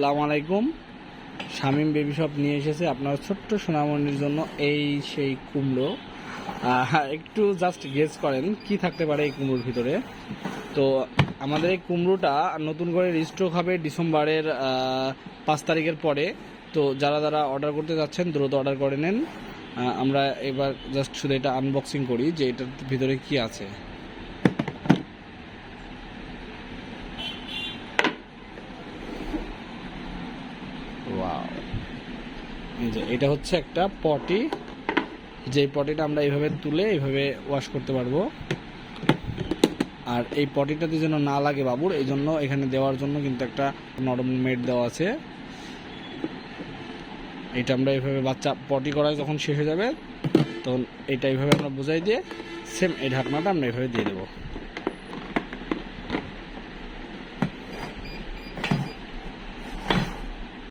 আসসালামু আলাইকুম। Shamim baby shop নিয়ে এসেছে আপনার ছোট্ট সোনামণির জন্য এই সেই কুমড়ো। একটু জাস্ট গেস করেন, কি থাকতে পারে এই কুমড়োর ভিতরে? তো আমাদের এই কুমড়োটা নতুন করে রিস্টক হবে ডিসেম্বরের পাঁচ তারিখের পরে। তো যারা যারা অর্ডার করতে যাচ্ছেন, দ্রুত অর্ডার করে নেন। আমরা এবার জাস্ট শুধু এটা আনবক্সিং করি যে এটার ভিতরে কি আছে। ওয়াও এই যে, এটা হচ্ছে একটা পটি। যে পটিটা আমরা এইভাবে তুলে এইভাবে ওয়াশ করতে পারব। আর এই পটিটাতে যেন না লাগে বাবুর এই জন্য এখানে দেওয়ার জন্য কিন্তু একটা নরম মেট দেওয়া আছে। এটা আমরা এইভাবে বাচ্চা পটি করায় যখন শেষ হয়ে যাবে, তখন এটা এইভাবে আমরা বোঝাই দিয়ে সেম এই ঢাকনাটা আমরা এইভাবে দিয়ে দেবো।